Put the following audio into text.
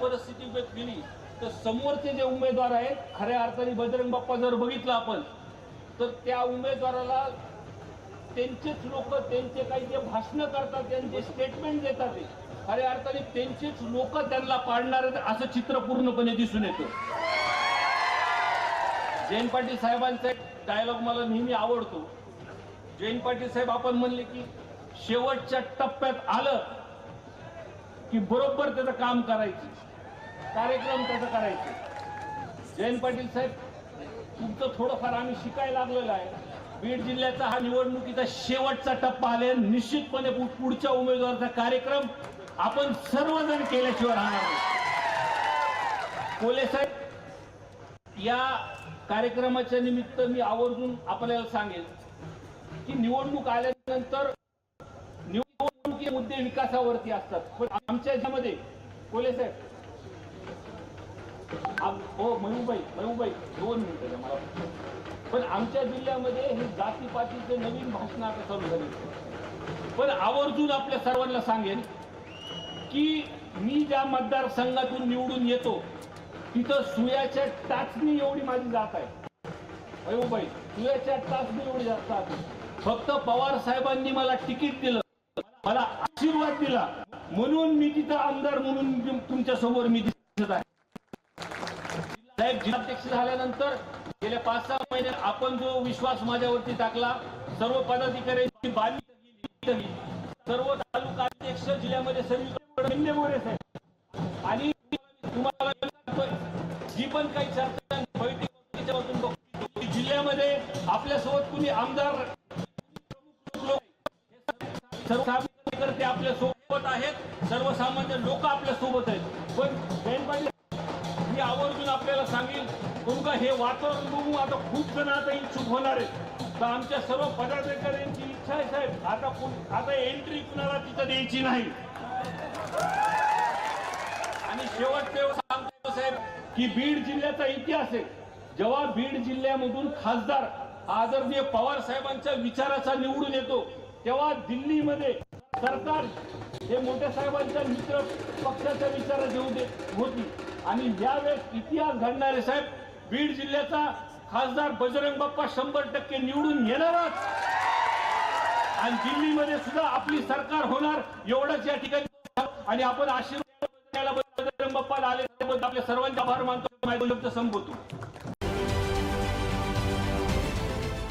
परिस्थिती व्यक्त केली तर समोरचे जे उमेदवार आहेत खऱ्या अर्थाने बजरंग बाप्पा जर बघितलं आपण तर त्या उमेदवाराला त्यांचेच लोक त्यांचे काही जे भाषणं करतात त्यांचे स्टेटमेंट देतात ते. खऱ्या अर्थाने त्यांचेच लोक त्यांना पाडणार आहेत असं चित्र पूर्णपणे दिसून येतं. जयंत पाटील साहेबांचा एक डायलॉग मला नेहमी आवडतो. जयंत पाटील साहेब आपण म्हणले की शेवटच्या टप्प्यात आलं की बरोबर त्याचं काम करायचं. कार्यक्रम त्याचा करायचे. जयंत पाटील साहेब तुमचं थोडंफार आम्ही शिकायला लागलेलं आहे. बीड जिल्ह्याचा हा निवडणुकीचा शेवटचा टप्पा आले निश्चितपणे पुढच्या उमेदवाराचा कार्यक्रम आपण सर्वजण केल्याशिवाय राहणार नाही. कोले साहेब या कार्यक्रमाच्या निमित्त मी आवर्जून आपल्याला सांगेल की निवडणूक आल्यानंतर ते मुद्दे विकासावरती असतात. पण आमच्या याच्यामध्ये कोले साहेब? हो महबूबाई महबूबाई दोन मिनिटं द्या मला. पण आमच्या जिल्ह्यामध्ये हे जातीपातीचे नवीन भाषण आता चालू झाले. पण आवर्जून आपल्या सर्वांना सांगेन की मी ज्या मतदारसंघातून निवडून येतो तिथं सुयाच्या टाचणी एवढी माझी जात आहे. महबूबाई सुयाच्या टाचणी एवढी जात फक्त पवार साहेबांनी मला तिकीट दिलं. मला आशीर्वाद दिला. म्हणून मी तिथं आमदार म्हणून तुमच्यासमोर मी दिसत आहे. साहेब जिल्हाध्यक्ष झाल्यानंतर गेल्या पाच सहा महिन्यात आपण जो विश्वास माझ्यावरती टाकला सर्व पदाधिकाऱ्यांची बाली सर्व तालुका अध्यक्ष जिल्ह्यामध्ये सगळीकडे मोरे साहेब. आणि तुम्हाला जी पण काही चर्चा बैठक जिल्ह्यामध्ये आपल्यासोबत कुणी आमदार सर्व कार्यकर्ते आपल्यासोबत आहेत. सर्वसामान्य लोक आपल्यासोबत आहेत. पण जयंत मी आवर्जून आपल्याला सांगेल तुमका हे वातावरण बघू आता खूप जण आता इच्छुक होणार आहेत. तर आमच्या सर्व पदाधिकाऱ्यांची इच्छा आहे साहेब. आता आता एंट्री कुणाला तिथं द्यायची नाही. आणि शेवटचे सांगतो साहेब की बीड जिल्ह्याचा इतिहास आहे. जेव्हा बीड जिल्ह्यामधून खासदार आदरणीय पवार साहेबांच्या विचाराचा निवडून येतो तेव्हा दिल्लीमध्ये सरकार हे मोठ्या साहेबांच्या मित्र पक्षाच्या विचारात येऊ दे होती. आणि यावेळेस इतिहास घडणारे साहेब बीड जिल्ह्याचा खासदार बजरंग बाप्पा शंभर टक्के निवडून येणारच. आणि दिल्लीमध्ये सुद्धा आपली सरकार होणार एवढंच या ठिकाणी. आणि आपण आशीर्वाद बजरंग बाप्पाला आले आपल्या सर्वांचे आभार मानतो. माझे संपवतो.